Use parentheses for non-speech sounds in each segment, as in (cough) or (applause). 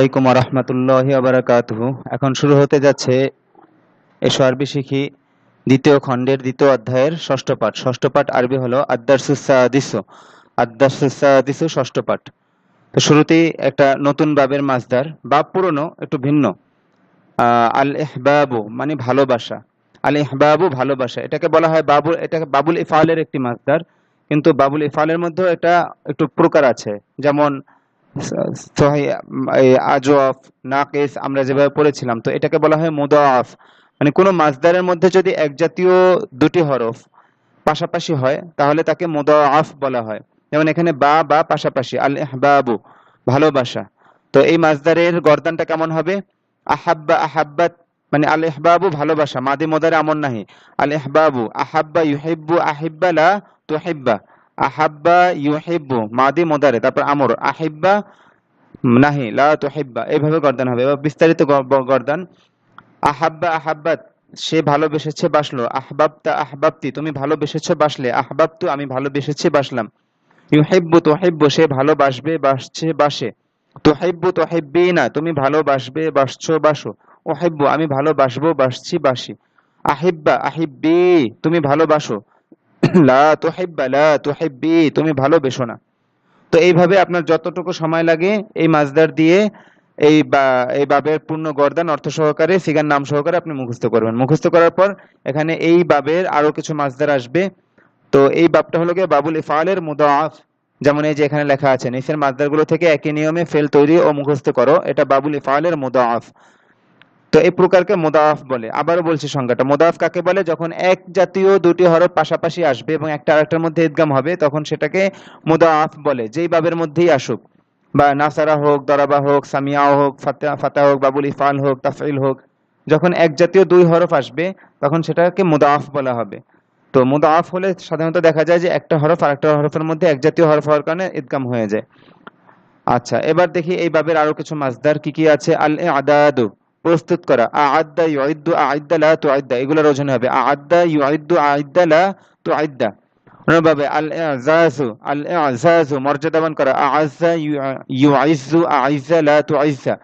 আলাইকুম রহমতুল্লাহ আবরাকাতহু এখন শুরু হতে যাচ্ছে এসো আরবি শিখি দ্বিতীয় খণ্ডের দ্বিতীয় অধ্যায়ের ষষ্ঠ পাঠ। ষষ্ঠ পাঠ আরবি হলো আদারসুসাদিসু আদারসুসাদিসু ষষ্ঠ পাঠ। তো শুরুতেই একটা নতুন বাবের মাসদার বাব পুরনো, একটু ভিন্ন। আল ইহবাবু মানে ভালোবাসা। আল ইহবাবু ভালোবাসা। এটাকে বলা হয় বাবুল, এটাকে বাবুল ইফালের একটি মাসদার কিন্তু বাবুল ইফালের মধ্যেও এটা একটু প্রকার আছে। যেমন আজওয়াফ, নাকিস আমরা যেভাবে পড়েছিলাম, তো এটাকে বলা হয় মুদাআফ মানে কোনো মাসদারের মধ্যে যদি এক জাতীয় দুটি হরফ পাশাপাশি হয়, তাহলে তাকে মুদাআফ বলা হয়। যেমন এখানে বা বা পাশাপাশি, আল ইহবাবু, ভালোবাসা। তো এই মাসদারের গর্দানটা কেমন হবে? আহাব্বা আহাব্বাত মানে আল ইহবাবু, ভালোবাসা। মাদি মোদারে আমন নাহি। আল ইহবাবু, আহাব্বা, ইউহিব্বু, আহিব্বা, লা তুহিব্বা। আহাব্বা ইউহিব্বু, মাদি মোদারে, তারপর আমর, আহিব্বা নাহি, লা তুহিব্বা, এইভাবে গর্দান হবে। এবার বিস্তারিত গর্দান। আহাব্বা আহাব্বাত, সে ভালোবেসেছে বাসলো। আহবাবতা আহবাবতি, তুমি ভালোবেসেছো বাসলে। আহবাবতু, আমি ভালোবেসেছি বাসলাম। ইউহিব্বু তুহিব্বু, সে ভালোবাসবে বাসছে বাসে। তুহিব্বু না তুমি ভালোবাসবে বাসছো বাসো। উহিব্বু, আমি ভালোবাসবো বাসছি বাসি। আহিব্বা আহিব্বি, তুমি ভালোবাসো। (coughs) লা তুহিব্বা, লা তুহিব্বি, তুমি ভালোবেসো না। তো এইভাবে আপনার যতটুকু সময় লাগে এই মাসদার দিয়ে এই বা, এই বাবের পূর্ণ গর্দান অর্থ সহকারে, সিগার নাম সহকারে আপনি মুখস্থ করবেন। মুখস্থ করার পর এখানে এই বাবের আরও কিছু মাসদার আসবে। তো এই বাবটা হলো গিয়ে বাবুল ইফালের মুদাআফ যেমন এই যে এখানে লেখা আছে, নিচের মাসদারগুলো থেকে একই নিয়মে ফেল তৈরি ও মুখস্থ করো। এটা বাবুল ইফালের মুদাআফ তো এই প্রকারকে মোদাফ বলে। আবারও বলছি সংজ্ঞাটা। মোদাফ কাকে বলে? যখন এক জাতীয় দুটি হরফ পাশাপাশি আসবে এবং একটা আরেকটার মধ্যে ইদগাম হবে, তখন সেটাকে মোদাফ বলে। যেই বাবের মধ্যেই আসুক। বা নাসারা হোক, দরাবা হোক সামিয়া হোক ফাতা ফাতা হোক, বাবুল ইফাল হোক তাফইল হোক, যখন এক জাতীয় দুই হরফ আসবে, তখন সেটাকে মুদাফ বলা হবে। তো মুদাফ হলে সাধারণত দেখা যায় যে একটা হরফ আর একটা হরফের মধ্যে এক জাতীয় হরফ হওয়ার কারণে ইদগাম হয়ে যায়। আচ্ছা এবার দেখি এই বাবের আরও কিছু মাসদার কি কি আছে। আল এ আদাদু প্রস্তুত করা। আআদ্দা ইউইদ্দু আইদ্দা লা তুআইদ্দা এগুলোর ওজন হবে। আআদ্দা ইউইদ্দু আইদ্দা লা তুআইদ্দা অন্যভাবে আল ইজাজু আল ইজাজু মর্যাদাবান করা। আআজ্জা ইউইজ্জু আইজ্জা লা তুআইজ্জা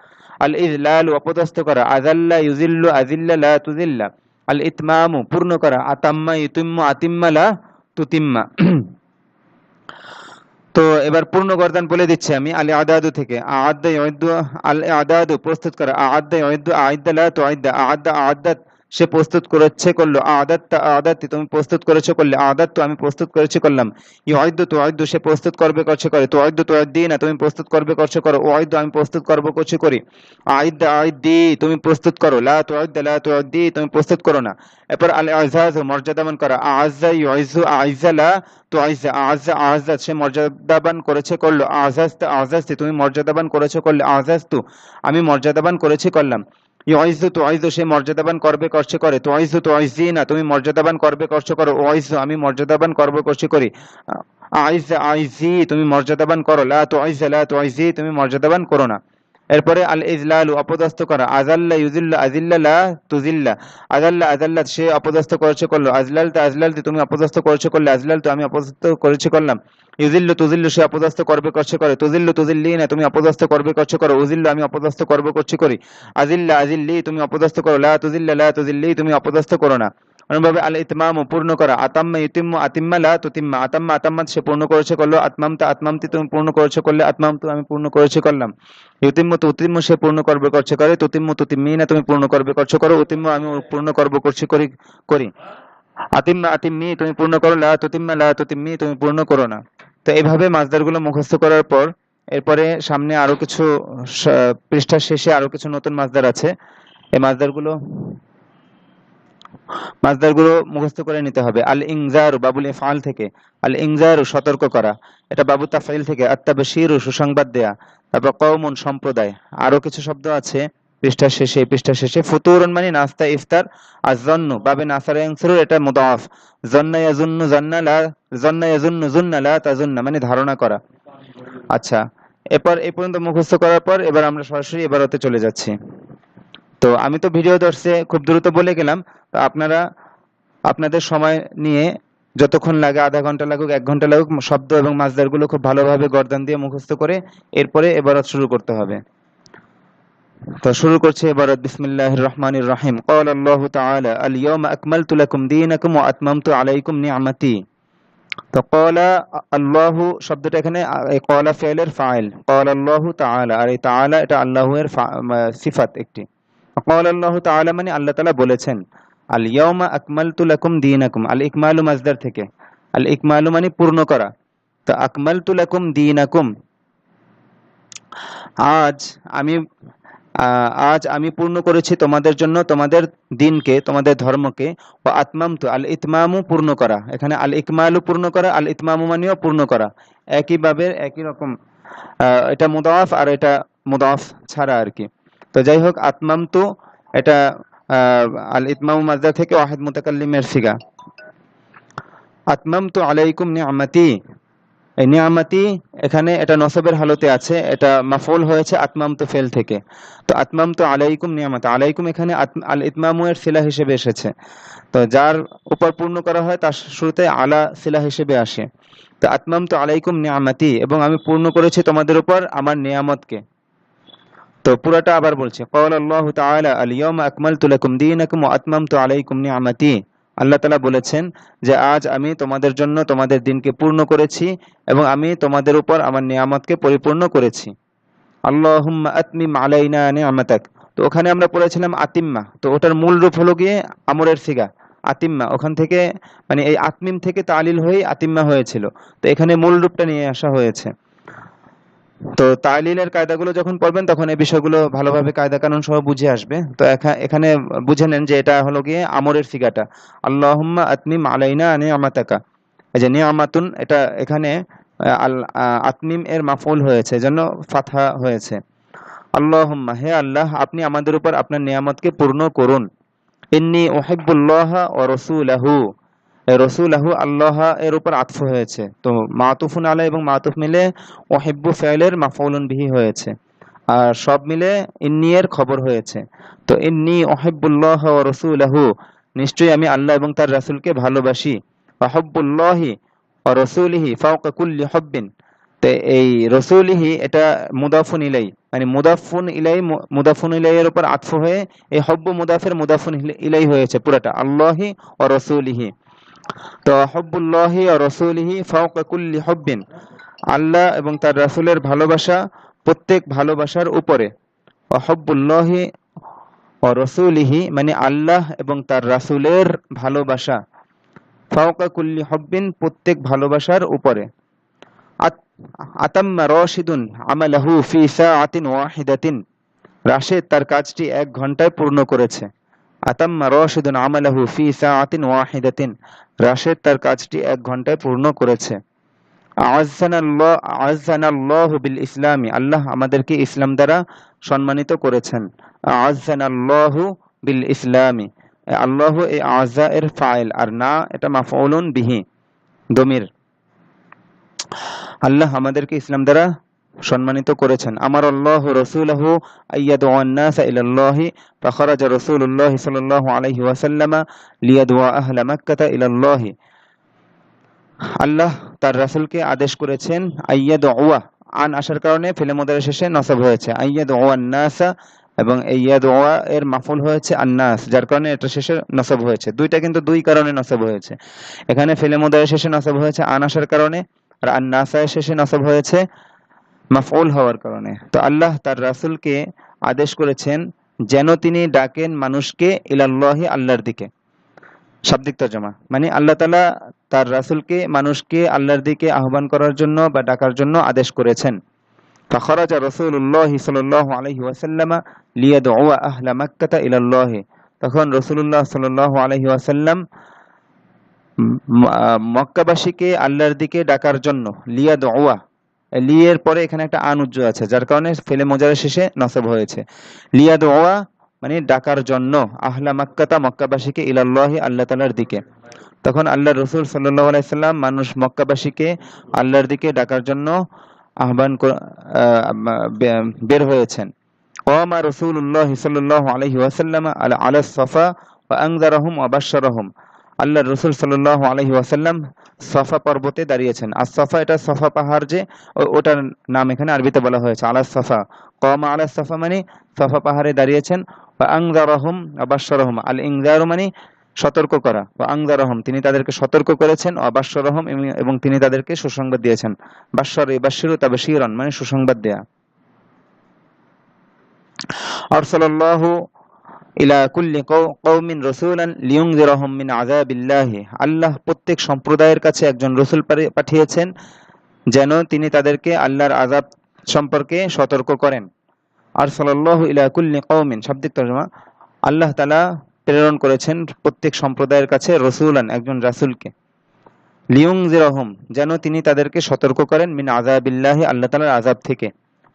আল ইজলাল অপদস্থ করা। আযাল্লা ইউজিল্লু আযিল্লা লা তুযিল্লা। আল ইতমামু পূর্ণ করা। আতাম্মা ইতুম্মু আতিম্মা লা তুতিম্মা। তো এবার পূর্ণ গর্দান বলে দিচ্ছি আমি, আল আদাদু থেকে। ইউদ্দু আল আদাদু প্রস্তুত করা। লা তুআইদ্দা আআদ্দা আআদ্দাত সে প্রস্তুত করেছে করল, আদাত্তা, আদাত্তি, তুমি প্রস্তুত করেছ করলে, আদাত্তু আমি প্রস্তুত করেছি করলাম। ইউআইদ্দু তুআইদ্দু, সে প্রস্তুত করবে করছে করে, তুআইদ্দু না তুমি প্রস্তুত করবে করছে করো ওয়াইদ্দু আমি প্রস্তুত করব করছি করি। আইদ্দা, আইদ্দি, তুমি প্রস্তুত করো, লা তো তুআইদ্দা, লা তো তুআইদ্দি, তুমি প্রস্তুত করো না। এরপর আল ইজাজু মর্যাদাবান করা আজ্জা ইউইজু আইজ্জা লা তুআইজ্জা আজ্জা আজ্জা সে মর্যাদাবান করেছে করল আজাজতা আজাজতি তুমি মর্যাদাবান করেছ করলে আজাজতু আমি মর্যাদাবান করেছি করলাম। ইউইজু তুআইজু সে মর্যাদাবান করবে কষ্ট করে। তুআইজু না, তুমি মর্যাদাবান করবে কষ্ট করো। ওয়াইজু আমি মর্যাদাবান করবে কষ্ট করি। আইজ আইজি তুমি মর্যাদাবান করো। লা তুআইজা লা তুআইজি তুমি মর্যাদাবান করো না। এরপরে আল ইজলালু অপদস্থ করা। আজাল্লা ইউজিল্লা আজিল্লা তুজিল্লা আজাল্লা আজাল্লা সে অপদস্থ করেছে করল। আজলাল তা আজলাল তুমি অপদস্থ করেছে করলে আজলাল তো আমি অপদস্থ করেছে করলাম। ইউজিল্লু তুজিল্লু সে অপদস্থ করবে করছে করে। তুজিল্লু তুজিল্লি না তুমি অপদস্থ করবে করছে করো। উজিল্লু আমি অপদস্থ করবে করছি করি। আজিল্লা আজিল্লি তুমি অপদস্থ করো। লা তুজিল্লা লা তুজিল্লি তুমি অপদস্থ করো না। অনুভাবে আল ইতমাম পূর্ণ করা। আতাম্মা ইতিম্মু আতিম্মা লা তুতিম্মা। আতাম্মা আতাম্মাত সে পূর্ণ করেছে করল। আতমামতা আতমামতি তুমি পূর্ণ করেছে করলে আতমামতু আমি পূর্ণ করেছি করলাম। ইউতিম্মু তুতিম্মু সে পূর্ণ করবে করছে করে। তুতিম্মু না তুমি পূর্ণ করবে করছে করো। উতিম্মু আমি পূর্ণ করব করছি করি করি। আতিম্মা আতিম্মি তুমি পূর্ণ করো। লা তুতিম্মা লা তুতিম্মি তুমি পূর্ণ করো না। তো এইভাবে মাসদারগুলো মুখস্থ করার পর এরপরে সামনে আরও কিছু পৃষ্ঠার শেষে আরও কিছু নতুন মাসদার আছে। এই মাসদারগুলো মাসদারগুলো মুখস্থ করে নিতে হবে। আল ইংজারু বাবুল ইফআল থেকে। আল ইংজারু সতর্ক করা। এটা বাবু তাফাইল থেকে। আত্তাবাশিরু সুসংবাদ দেয়া। তারপর কওমুন সম্প্রদায়। আরও কিছু শব্দ আছে। পৃষ্ঠার শেষে এই পৃষ্ঠার শেষে, ফুতুরুন মানে নাস্তা, ইফতার, আর জন্নু বাবে নাসারা ইয়ানসুরু এটা মুদাফ। জন্না ইয়াজুন্নু জান্না লা, জন্না ইয়াজুন্নু জুন্না লা তাজুন্না মানে ধারণা করা। আচ্ছা এরপর এই পর্যন্ত মুখস্থ করার পর এবার আমরা সরাসরি এবারতে চলে যাচ্ছি। তো আমি তো ভিডিও দর্শে খুব দ্রুত বলে গেলাম তো আপনারা আপনাদের সময় নিয়ে যতক্ষণ লাগে আধা ঘন্টা লাগুক এক ঘন্টা লাগুক শব্দ এবং মাছদারগুলো খুব ভালোভাবে গর্দান দিয়ে মুখস্থ করে এরপরে এবারত শুরু করতে হবে তো শুরু করছে এবার বিসমিল্লাহির রহমানির রহিম قال الله تعالى اليوم أكملت لكم دينكم وأتممت عليكم نعمتي তো কলা আল্লাহু শব্দটা এখানে আ- এই কলা ফেলের ফাইল কল আল্লাহ তাআলা আর এই তাআলা এটা আল্লাহের সিফাত একটি কল তাআলা মানে আল্লাহ তাআলা বলেছেন আল ইয়াউমা আকমালতু লাকুম দীনাকুম আল ইকমালু মাজদার থেকে। আল ইকমালু মানে পূর্ণ করা। তো আকমালতু লাকুম দীনাকুম। আজ আমি আজ আমি পূর্ণ করেছি তোমাদের জন্য, তোমাদের দিনকে, তোমাদের ধর্মকে। ও আত্মামতু আল ইতমামু পূর্ণ করা। এখানে আল ইকমালু পূর্ণ করা আল ইতমামু মানেও পূর্ণ করা। একইভাবে, একই রকম এটা মুদাফ আর এটা মুদাফ ছাড়া আর কি। তো যাই হোক আতমাম আত্মামতু এটা আল ইতমামু মাজদা থেকে ওয়াহিদ মুতাকাল্লিমের সিগা। আতমামতু আলাইকুম নিয়ামাতি। এই নিয়ামাতি এখানে এটা নসবের হালতে আছে, এটা মাফউল হয়েছে আতমাম তো ফেল থেকে। তো আতমাম তো আলাইকুম নিয়ামাত, আলাইকুম এখানে আল ইতমামু এর সিলা হিসেবে এসেছে। তো যার উপর পূর্ণ করা হয়, তার শুরুতে আলা সিলা হিসেবে আসে। তো আতমাম তো আলাইকুম নিয়ামাতি, এবং আমি পূর্ণ করেছি তোমাদের উপর আমার নিয়ামতকে। তো পুরাটা আবার বলছে কওয়াল আল্লাহ তাআলা আল আকমাল আকমালতু লাকুম দীনাকুম ওয়া তো আলাইকুম নিআমাতি আল্লাহ তালা বলেছেন যে, আজ আমি তোমাদের জন্য তোমাদের দিনকে পূর্ণ করেছি এবং আমি তোমাদের উপর আমার নিয়ামতকে পরিপূর্ণ করেছি। আল্লাহুম্মা আতমিম আলাইনা আনে আমাতাক তো ওখানে আমরা পড়েছিলাম আতিম্মা। তো ওটার মূল রূপ হলো গিয়ে আমরের সিগা আতিম্মা। ওখান থেকে মানে এই আতমিম থেকে তালিল হয়ে আতিম্মা হয়েছিল। তো এখানে মূল রূপটা নিয়ে আসা হয়েছে। তো তালিলের কায়দাগুলো যখন পড়বেন, তখন এই বিষয়গুলো ভালোভাবে কায়দা কানুন সহ বুঝে আসবে। তো এখানে বুঝে নেন যে এটা হলো গিয়ে আমরের সিগাটা আল্লাহুম্মা আতমিম আলাইনা নিয়ামাতাকা। এই যে নিয়ামাতুন, এটা এখানে আল আতমিম এর মাফুল হয়েছে জন্য ফাথা হয়েছে। আল্লাহুম্মা, হে আল্লাহ, আপনি আমাদের উপর আপনার নিয়ামতকে পূর্ণ করুন। ইন্নি ওহিব্বুল্লাহ ও রসুলাহু। রসুলাহু আল্লাহ এর উপর আতফ হয়েছে। তো মাতুফুন আলা এবং মাতুফ মিলে ওহিব্বু ফেলের মাফউলুন বিহি হয়েছে। আর সব মিলে ইন্নি এর খবর হয়েছে। তো ইন্নি ওহিব্বুল্লাহ ও রসুলাহু, নিশ্চয়ই আমি আল্লাহ এবং তার রাসূলকে ভালোবাসি। ওহব্বুল্লাহি ও রসুলিহি ফাওকা কুল্লি হব্বিন। তো এই রসুলিহি এটা মুদাফুন ইলাই মানে মুদাফুন ইলাই মুদাফুন ইলাইয়ের উপর আতফ হয়ে এই হব্বু মুদাফের মুদাফুন ইলাই হয়েছে পুরাটা। আল্লাহি ও রসুলিহি। তো হব্বুল্লাহি রসুলিহি ফাওকা কুল্লি হব্বিন। আল্লাহ এবং তার রাসুলের ভালোবাসা প্রত্যেক ভালোবাসার উপরে। অহব্বুল্লাহি রসুলিহি মানে আল্লাহ এবং তার রাসূলের ভালোবাসা। ফাওকা কুল্লি হব্বিন প্রত্যেক ভালোবাসার উপরে। আত- আতাম্মা রশিদুন আমালাহু ফি সাআতিন ওয়াহিদাতিন। রাশেদ তার কাজটি এক ঘন্টায় পূর্ণ করেছে। আতাম্মা রশিদুন আমালাহু ফি সাআতিন ওয়াহিদাতিন। রাশেদ তার কাজটি এক ঘন্টায় পূর্ণ করেছে। আযানাল্লাহু বিল ইসলামি। আল্লাহ আমাদেরকে ইসলাম দ্বারা সম্মানিত করেছেন। আযানাল্লাহু বিল ইসলামি। আল্লাহ এই আযা এর ফাইল, আর না এটা মাফউলুন বিহি। দমির। আল্লাহ আমাদেরকে ইসলাম দ্বারা সম্মানিত করেছেন। আমার আল্লাহ রসুলহু আইয়াদু আন্নাস ইলাল্লাহি ফাখরাজা রাসূলুল্লাহ সাল্লাল্লাহু আলাইহি ওয়াসাল্লাম মাক্কাতা ইলাল্লাহি। আল্লাহ তার রাসূলকে আদেশ করেছেন আইয়াদওয়া আন আসার কারণে ফিলে মোদের শেষে নসব হয়েছে। আইয়াদওয়া আন্নাসা এবং ইয়াদওয়া এর মাফুল হয়েছে আন্নাস, যার কারণে এটা শেষে নসব হয়েছে। দুইটা কিন্তু দুই কারণে নসব হয়েছে। এখানে ফিলে মোদের শেষে নসব হয়েছে আন আসার কারণে, আর আন্নাসায় শেষে নসব হয়েছে মাফউল হওয়ার কারণে। তো আল্লাহ তার রাসুলকে আদেশ করেছেন যেন তিনি ডাকেন মানুষকে ইলাল্লাহি আল্লাহর দিকে। শাব্দিক তর্জমা। মানে আল্লাহ তালা তার রাসুলকে মানুষকে আল্লাহর দিকে আহ্বান করার জন্য বা ডাকার জন্য আদেশ করেছেন। ফখরাজা রসুল্লাহ সাল্লাহ আলহি ওয়াসাল্লামা লিয়াদ ওয়া আহলা মাক্কাতা ইলাল্লাহে। তখন রসুল্লাহ সাল্লাহ আলহি ওয়াসাল্লাম মক্কাবাসীকে আল্লাহর দিকে ডাকার জন্য লিয়াদ ওয়া লিয়ের পরে এখানে একটা আন উজ্জ আছে, যার কারণে ফেলে মোজারের শেষে নসব হয়েছে। লিয়া দোয়া মানে ডাকার জন্য, আহলা মক্কাতা মক্কাবাসীকে ইলাল্লাহি আল্লাহ তালার দিকে। তখন আল্লাহ রসুল সাল্লাহ আলাইসাল্লাম মানুষ মক্কাবাসীকে আল্লাহর দিকে ডাকার জন্য আহ্বান বের হয়েছেন। ওয়ামা রসুল্লাহ সাল্লাহ আলহি ওয়াসাল্লাম আলা আলা সফা ওয়া আংদারাহুম বাশশারাহুম। আল্লাহ রসুল সাল্লাহ আলহি ওয়াসাল্লাম সফা পর্বতে দাঁড়িয়েছেন। আর সফা এটা সফা পাহাড় যে ওটার নাম এখানে আরবিতে বলা হয়েছে, আলা সফা। কমা আলা সফা মানে সফা পাহাড়ে দাঁড়িয়েছেন। বা আংদারহম আবাসরহম আল ইংদার মানে সতর্ক করা। বা আংদারহম, তিনি তাদেরকে সতর্ক করেছেন। অবাসরহম এবং তিনি তাদেরকে সুসংবাদ দিয়েছেন। বাশ্বর বাশিরু তবে শিরন মানে সুসংবাদ দেয়া। আরসালাল্লাহু ইলা কুল্লি কৌমিন রসুলান লিয়ুংযিরাহুম মিন আযাবিল্লাহি। আল্লাহ প্রত্যেক সম্প্রদায়ের কাছে একজন রসুল পাঠিয়েছেন যেন তিনি তাদেরকে আল্লাহর আযাব সম্পর্কে সতর্ক করেন। আরসালাল্লাহু ইলা কুল্লি কৌমিন। শাব্দিক তর্জমা। আল্লাহ তালা প্রেরণ করেছেন প্রত্যেক সম্প্রদায়ের কাছে রসুলান, একজন রাসুলকে। রাসূলকে লিয়ুংযিরাহুম যেন তিনি তাদেরকে সতর্ক করেন মিন আযাবিল্লাহি, আল্লাহ তাআলার আযাব থেকে।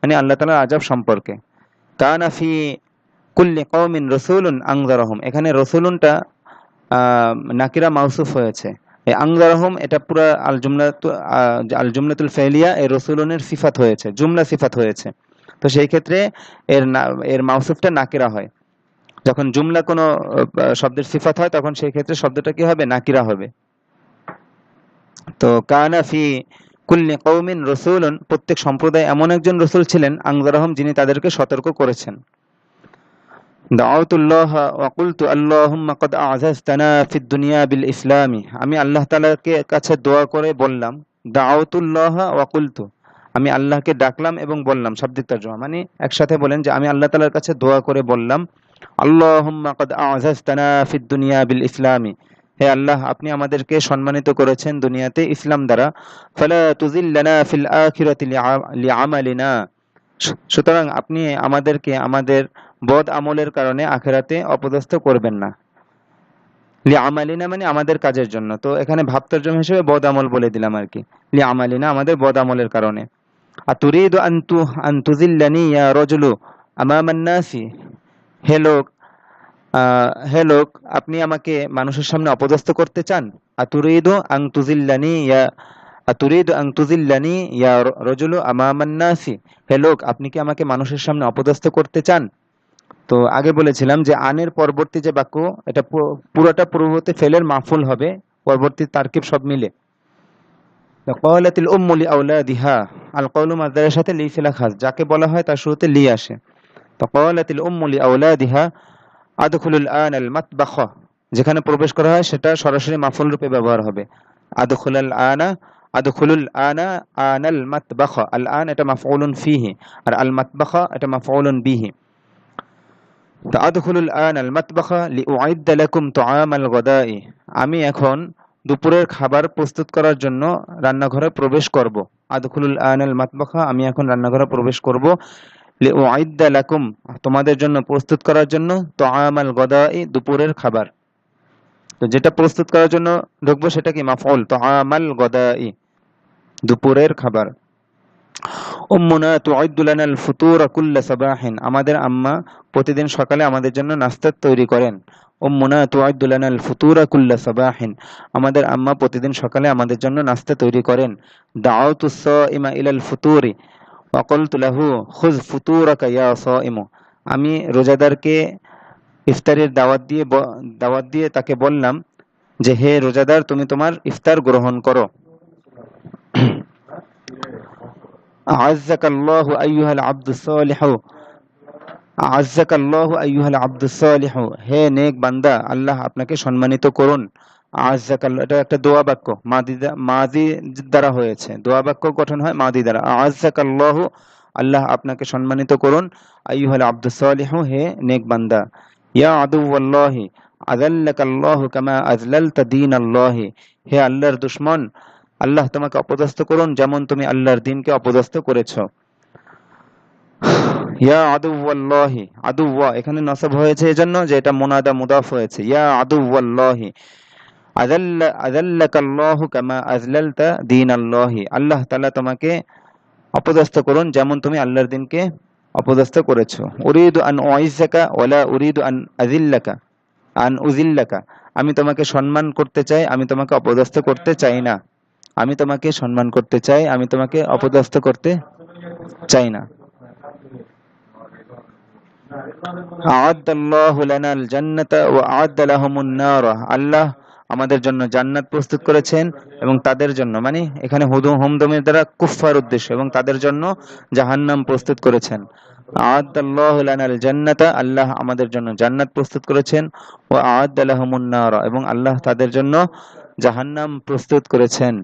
মানে আল্লাহ তাআলার আযাব সম্পর্কে। কানা ফি কুল্লি কওমিন রসুলুন আংজারহম এখানে রসুলুনটা নাকিরা মাউসুফ হয়েছে। এই আংজারহম এটা পুরো আল জুমলাতু আহ, আল জুমলাতুল ফেলিয়া এই রসুলুনের সিফাত হয়েছে জুমলা সিফাত হয়েছে। তো সেই ক্ষেত্রে এর এর মাউসুফটা নাকিরা হয়। যখন জুমলা কোনো শব্দের সিফাত হয় তখন সেই ক্ষেত্রে শব্দটা কি হবে? নাকিরা হবে। তো কানা ফি কুল্লি কৌমিন রসুলুন প্রত্যেক সম্প্রদায় এমন একজন রসুল ছিলেন আংজারহম যিনি তাদেরকে সতর্ক করেছেন। দাউতুল্লাহ ওয়াকুলতু আল্লাহুম্মা কদ আযাজতানা ফিদ দুনিয়া বিল ইসলামি। আমি আল্লাহ তাআলাকে কাছে দোয়া করে বললাম দাউতুল্লাহ ওয়াকুলতু আমি আল্লাহকে ডাকলাম এবং বললাম, শাব্দিক তর্জমা। মানে একসাথে বলেন যে আমি আল্লাহ তাআলার কাছে দোয়া করে বললাম, আল্লাহুম্মা কদ আযাজতানা ফিদ দুনিয়া বিল ইসলামি। হে আল্লাহ, আপনি আমাদেরকে সম্মানিত করেছেন দুনিয়াতে ইসলাম দ্বারা। ফালা তুজিল্লানা ফিল আখিরাতি লিআ- লিআমালিনা সুতরাং আপনি আমাদেরকে, আমাদের বদ আমলের কারণে আখেরাতে অপদস্থ করবেন না। লি আমালিনা মানে আমাদের কাজের জন্য। তো এখানে ভাবতর্জম হিসেবে বদ আমল বলে দিলাম আর কি। লি আমালিনা আমাদের বদ আমলের কারণে। আর তুরিদু আন্তু আন্তুজিল্লানি ইয়া রজুলু আমামান নাসি? হে লোক হে লোক, আপনি আমাকে মানুষের সামনে অপদস্থ করতে চান? আতুরিদু আং তুজিল্লানি ইয়া, আতুরিদু আং তুজিল্লানি ইয়া রজুলু আমামান নাসি? হে লোক, আপনি কি আমাকে মানুষের সামনে অপদস্থ করতে চান? তো আগে বলেছিলাম যে আনের পরবর্তী যে বাক্য, এটা পুরোটা পূর্ববর্তী ফেলের মাফুল হবে, পরবর্তী তারকিব সব মিলে। কওয়ালাতিল উম্মু লিআউলাদিহা আল কওলু মাসদারের সাথে লি ফিলা খাস, যাকে বলা হয় তার শুরুতে লি আসে। তো কওয়ালাতিল উম্মু লিআউলাদিহা আদখুলুল আন আল মাতবাখ, যেখানে প্রবেশ করা হয় সেটা সরাসরি মাফুল রূপে ব্যবহার হবে। আদখুলাল আনা, আদখুলুল আনা, আনাল মাতবাখ, আল আন এটা মাফউলুন ফিহি, আর আল মাতবাখ এটা মাফউলুন বিহি। তো আদখুলুল আন আল মাতবাখ লিউআইদ্দা লাকুম তুআমাল গাদাই। আমি এখন দুপুরের খাবার প্রস্তুত করার জন্য রান্নাঘরে প্রবেশ করব। আদখুলুল আন আল মাতবাখ আমি এখন রান্নাঘরে প্রবেশ করব। লিউআইদ্দা লাকুম, তোমাদের জন্য প্রস্তুত করার জন্য তুআমাল গাদাই, দুপুরের খাবার। তো যেটা প্রস্তুত করার জন্য ঢুকবো সেটা কি? মাফউল, তুআমাল গাদাই, দুপুরের খাবার। উম্মুনা তুআইদ্দু লানাল ফুতুরা কুল্লা সাবাহিন। আমাদের আম্মা প্রতিদিন সকালে আমাদের জন্য নাস্তা তৈরি করেন। উম্মুনা তুআইদ্দু লানাল ফুতুরা কুল্লা সাবাহিন। আমাদের আম্মা প্রতিদিন সকালে আমাদের জন্য নাস্তা তৈরি করেন। দাআউতু সাইমা ইলাল ফুতুরি। ওয়া ক্বুলতু লাহু, খুয ফুতুরাকা ইয়া সাইমু। আমি রোজাদারকে ইফতারের দাওয়াত দিয়ে দাওয়াত দিয়ে তাকে বললাম যে, হে রোজাদার, তুমি তোমার ইফতার গ্রহণ করো। আজ্জাকাল্লাহু আইয়ুহাল আব্দুস সালিহু। আজ্জাকাল্লাহু আইয়ুহাল আব্দুস সালিহু। হে নেক বান্দা, আল্লাহ আপনাকে সম্মানিত করুন। আজ্জাকাল্লাহ এটা একটা দোয়া বাক্য। মাদি মাদি দ্বারা হয়েছে। দোয়া বাক্য গঠন হয় মাদি দ্বারা। আজ্জাকাল্লাহু আল্লাহ আপনাকে সম্মানিত করুন। আইয়ুহাল আব্দুস সালিহু, হে নেক বান্দা। ইয়া আদুওয়াল্লাহি আযাল্লাকাল্লাহু কামা আযলালতা দীনাল্লাহি। হে আল্লাহর দুশমন আল্লাহ তোমাকে অপদস্থ করুন যেমন তুমি আল্লাহর দিনকে অপদস্থ করেছ। ইয়া আদুওয়াল্লাহি, আদুওয়া, এখানে নসব হয়েছে এজন্য যে এটা মুনাদা মুদাফ হয়েছে। ইয়া আদুওয়াল্লাহি, আযাল্লা, আযাল্লাকাল্লাহু কামা আযলালতা দীনাল্লাহি। আল্লাহ তাআলা তোমাকে অপদস্থ করুন যেমন তুমি আল্লাহর দিনকে অপদস্থ করেছ। উরিদু আন উইজ্জাকা ওয়ালা উরিদু আন আযিল্লাকা, আন উযিল্লাকা। আমি তোমাকে সম্মান করতে চাই, আমি তোমাকে অপদস্থ করতে চাই না। আমি তোমাকে সম্মান করতে চাই, আমি তোমাকে অপদস্থ করতে চাই না। আল্লাহ আমাদের জন্য জান্নাত প্রস্তুত করেছেন এবং তাদের জন্য মানে এখানে হুদু হোমদমের দ্বারা কুফার উদ্দেশ্য, এবং তাদের জন্য জাহান্নাম প্রস্তুত করেছেন। আদাল জান্নাতা, আল্লাহ আমাদের জন্য জান্নাত প্রস্তুত করেছেন। ও আদালাহমুন্নার এবং আল্লাহ তাদের জন্য জাহান্নাম প্রস্তুত করেছেন।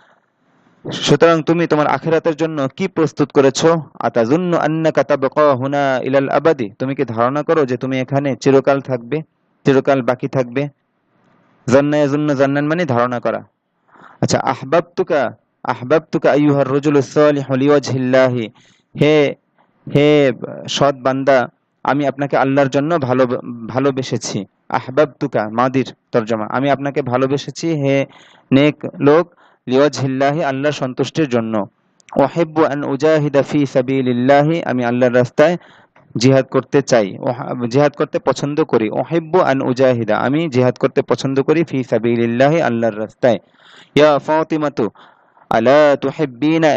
সুতরাং তুমি তোমার আখিরাতের জন্য কি প্রস্তুত করেছ? আতাজুন্নু আন্নাকা তাবকা হুনা ইলাল আবাদি? তুমি কি ধারণা করো যে তুমি এখানে চিরকাল থাকবে? চিরকাল বাকি থাকবে? জান্না ইয়াজুন্নু জান্নান মানে ধারণা করা। আচ্ছা আহবাবতুকা আহবাবতুকা আইয়ুহার রাজুলুস সালিহু লিওয়াজহিল্লাহি। হে হে সৎ বান্দা, আমি আপনাকে আল্লাহর জন্য ভালো, ভালোবেসেছি। আহবাবতুকা, মাদির তরজমা। আমি আপনাকে ভালোবেসেছি, হে নেক লোক। লিওয়াজহিল্লাহি, আল্লাহর সন্তুষ্টির জন্য। ওয়াহিব্বু আন উজাহিদা ফি সাবিলিল্লাহি, আমি আল্লাহর রাস্তায় জিহাদ করতে চাই জিহাদ করতে পছন্দ করি। ওহিব্বু আন উজাহিদা, আমি জিহাদ করতে পছন্দ করি ফি সাবিলিল্লাহি, আল্লাহর রাস্তায়। ইয়া ফাতিমাতু, আলা তুহিব্বিনা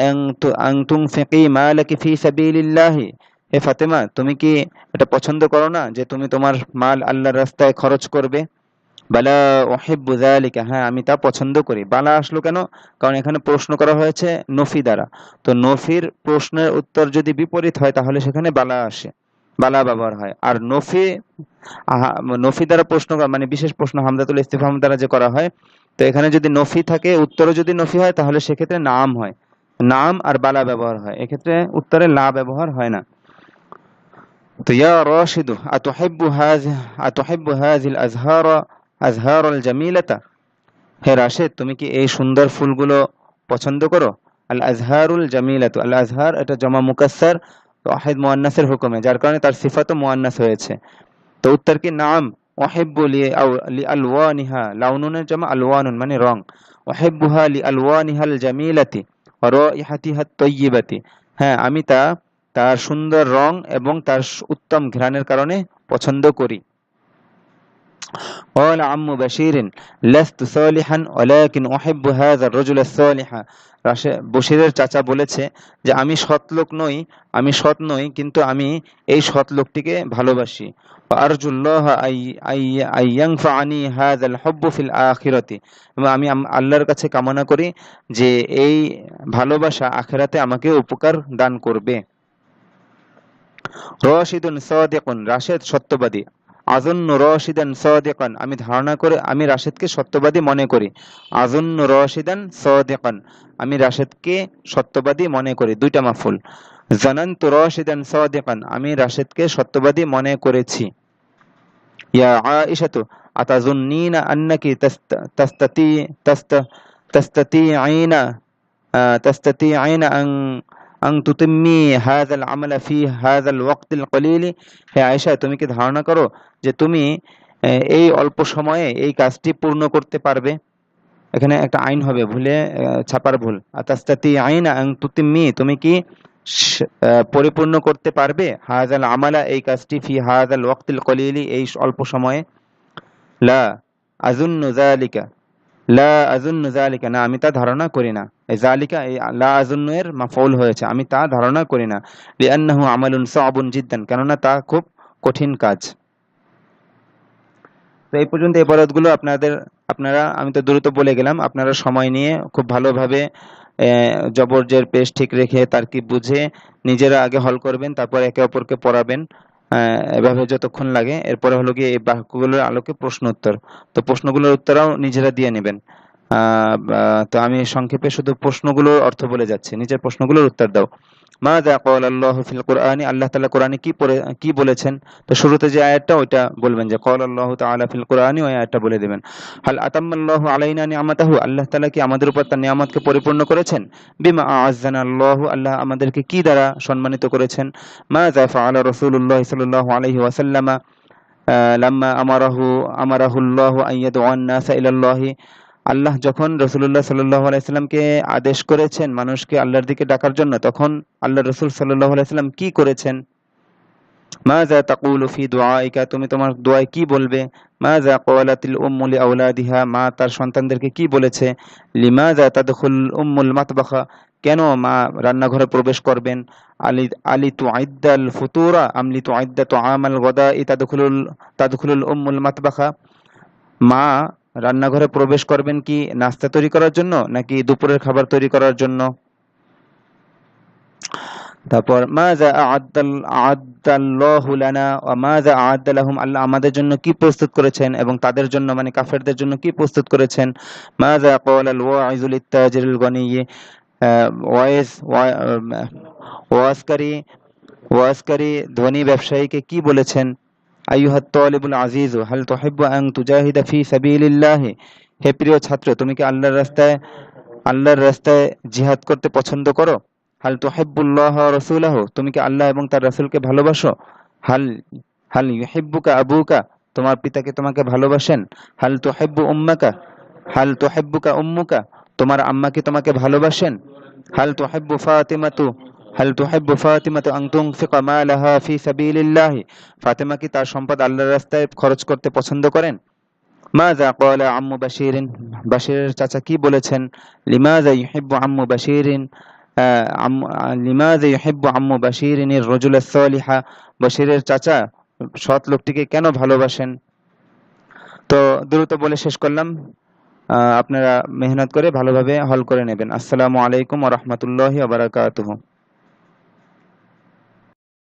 আন তুনফিকি মালাকি ফি সাবিলিল্লাহি? হে ফাতেমা, তুমি কি এটা পছন্দ করো না যে তুমি তোমার মাল আল্লাহর রাস্তায় খরচ করবে? বালা ওহিব্বু যালিকা হ্যাঁ আমি তা পছন্দ করি। বালা আসলো কেন? কারণ এখানে প্রশ্ন করা হয়েছে নফি দ্বারা। তো নফির প্রশ্নের উত্তর যদি বিপরীত হয়, তাহলে সেখানে বালা আসে, বালা ব্যবহার হয়। আর নফি নফি দ্বারা প্রশ্ন মানে বিশেষ প্রশ্ন হামদাতুল ইস্তিফাম দ্বারা যে করা হয়, তো এখানে যদি নফি থাকে, উত্তরও যদি নফি হয়, তাহলে সেক্ষেত্রে নাম হয়। নাম আর বালা ব্যবহার হয়। এক্ষেত্রে উত্তরে লা ব্যবহার হয় না। তো ইয়া রাশিদু, আতুহিব্বু হাযি আতুহিব্বু আজহার আজহার আল জামিলাতা। হে রাশেদ, তুমি কি এই সুন্দর ফুলগুলো পছন্দ করো? আল আজহারুল জামিলাতু। আল আজহার এটা জমা মুকাসসার ওয়াহিদ মুয়ান্নাসের হুকুমে, যার কারণে তার সিফাতও মুয়ান্নাস হয়েছে। তো উত্তর কি? নাম, ওয়াহিব্বু লি আও, লি আলওয়ানিহা। লাউনুনের জমা আলওয়ানুন মানে রং। ওয়াহিব্বুহা লি আলওয়ানিহাল জামিলাতি ওয়া রাইহাতিহা তাইয়্যিবাতি হ্যাঁ আমি তা, তার সুন্দর রং এবং তার উত্তম ঘ্রাণের কারণে পছন্দ করি। قال عم بشير لست صالحا ولكن أحب هذا الرجل الصالح রাশে- বশিরের চাচা বলেছে যে আমি সৎ লোক নই আমি সৎ নই কিন্তু আমি এই সৎ লোকটিকে ভালোবাসি وأرجو الله أي- أي- أن ينفعني هذا الحب في الآخرة এবং আমি আম- আল্লাহর কাছে কামনা করি যে এই ভালোবাসা আখেরাতে আমাকে উপকার দান করবে রশিদুন সাদিকুন রাশেদ সত্যবাদী আজন্য রশিদান সদেকান আমি ধারণা করে আমি রাশেদকে সত্যবাদী মনে করি। আজন্য রশিদান সদেকান আমি রাশেদকে সত্যবাদী মনে করি। দুইটা মাফুল। জানান্তু রশিদান সদেকান আমি রাশেদকে সত্যবাদী মনে করেছি। ইয়া আয়েশাতু আতাজুন্নিনা আন্নাকি তাস্ত- তাস্তাতি তাস্ত তাস্তাতিআইনা আহ, তাস্তাতিআইনা আন তুতিম্মি হাযাল আমালা ফি হাযাল ওয়াক্তিল কলিলি। হে আয়েশা, তুমি কি ধারণা করো যে তুমি এই অল্প সময়ে এই কাজটি পূর্ণ করতে পারবে? এখানে একটা আইন হবে, ভুলে ছাপার ভুল। আতাস্তাতি আইন আং তুতিম্মি, তুমি কি পরিপূর্ণ করতে পারবে? হাজাল আমালা, এই কাজটি ফি হাজাল ওয়াক্তিল কলিলি, এই অল্প সময়ে। লা আজুন্নু যালিকা। লা আজুন্নু যালিকা, না, আমি তা ধারণা করি না। যালিকা এই লা আজুন্নু এর মাফউল হয়েছে। আমি তা ধারণা করি না। লিআন্নাহু আমালুন সাবুন জিদ্দান, কেননা তা খুব কঠিন কাজ। তো এই পর্যন্ত এই পরাতগুলো আপনাদের, আপনারা, আমি তো দ্রুত বলে গেলাম, আপনারা সময় নিয়ে খুব ভালোভাবে জবরজের পেশ ঠিক রেখে তার কি বুঝে নিজেরা আগে হল করবেন, তারপর একে অপরকে পড়াবেন এভাবে যতক্ষণ লাগে। এরপরে হলো গিয়ে এই বাক্যগুলোর আলোকে প্রশ্ন উত্তর তো প্রশ্নগুলোর উত্তরও নিজেরা দিয়ে নেবেন। তো আমি সংক্ষেপে শুধু প্রশ্নগুলোর অর্থ বলে যাচ্ছি। নিজের প্রশ্নগুলোর উত্তর দাও। মাযা ক্বালা আল্লাহু ফিল কুরআনি? আল্লাহ তাআলা কোরআনে কি পড়ে, কি বলেছেন? তো শুরুতে যে আয়াতটা, ওইটা বলবেন যে, ক্বালা আল্লাহু তাআলা ফিল কুরআনি? ওই আয়াতটা বলে দিবেন। হাল আতাম্মাল্লাহু আলাইনা নি'মাতাহু আল্লাহ তাআলা কি আমাদের উপর তার নিয়ামতকে পরিপূর্ণ করেছেন? বিমা আজান আল্লাহ? আল্লাহ আমাদেরকে কি দ্বারা সম্মানিত করেছেন? মাযা ফাআলা রাসূলুল্লাহ সাল্লাল্লাহু আলাইহি ওয়াসাল্লামা? লাম্মা আমারাহু আমারাহু আল্লাহু আন ইয়াদউআন নাসা ইলাল্লাহি। আল্লাহ যখন রসুল্লাহ সাল্লাহ আলাইসাল্লামকে আদেশ করেছেন মানুষকে আল্লাহর দিকে ডাকার জন্য, তখন আল্লাহ রসুল সাল্লাহ আলাইসাল্লাম কি করেছেন? মাযা তাকুলু ফি দুআইকা তুমি তোমার দোয়ায় কি বলবে? মাযা ক্বালাতিল উম্মু লিআওলাদিহা মা তার সন্তানদেরকে কি বলেছে? লিমাযা তাদখুল উম্মুল মাতবাখা কেন মা রান্নাঘরে প্রবেশ করবেন? আলি আলি তুআইদ্দাল ফুতুরা আমলি তুআইদ্দা তুআমাল গাদাই তাদখুলুল তাদখুলুল উম্মুল মাতবাখা মা রান্নাঘরে প্রবেশ করবেন কি? নাস্তা তৈরি করার জন্য নাকি দুপুরের খাবার তৈরি করার জন্য? তারপর মাজা আ'আদ্দাল, আ'আদ্দাল্লাহু লানা ওয়া মাজা আ'আদ্দা লাহুম আল্লাহ আমাদের জন্য কি প্রস্তুত করেছেন এবং তাদের জন্য মানে কাফেরদের জন্য কি প্রস্তুত করেছেন? মাজা ক্বালাল ওয়াইজু লিত্তাজিরিল গনিয়্যি ওয়াইজ ওয়াজকারী ওয়াজকারী ধনী ব্যবসায়ীকে কি বলেছেন? আইয়ুহাত তালিবুল আজিজ, হাল তুহিব্বু আন তুজাহিদা ফি সাবিলিল্লাহ। হে প্রিয় ছাত্র, তুমি কি আল্লাহর রাস্তায় আল্লাহর রাস্তায় জিহাদ করতে পছন্দ করো? হাল তুহিব্বুল্লাহ রাসূলাহু, তুমি কি আল্লাহ এবং তার রাসূলকে ভালোবাসো? হাল হাল ইউহিব্বুকা আবুকা, তোমার পিতাকে তোমাকে ভালোবাসেন? হাল তুহিব্বু উম্মাকা, হাল তুহিব্বুকা উম্মুকা, তোমার আম্মা কি তোমাকে ভালোবাসেন? হাল তুহিব্বু ফাতিমাতু হাল তুহিব্বু ফাতিমাতু আন তুনফিকা মালাহা ফি সাবিলিল্লাহ ফাতিমা কি তার সম্পদ আল্লাহর রাস্তায় খরচ করতে পছন্দ করেন? মাযা ক্বালা আম্মু বাশিরিন বাশিরের চাচা কি বলেছেন? লিমাযা ইউহিব্বু আম্মু বাশিরিন লিমাযা ইউহিব্বু আম্মু বাশিরিন আর-রাজুলা সালিহা বাশিরের চাচা সৎ লোকটিকে কেন ভালোবাসেন? তো দ্রুত বলে শেষ করলাম। আপনারা মেহনত করে ভালোভাবে হল করে নেবেন। আসসালামু আলাইকুম ওয়া রাহমাতুল্লাহি ওয়া বারাকাতুহু।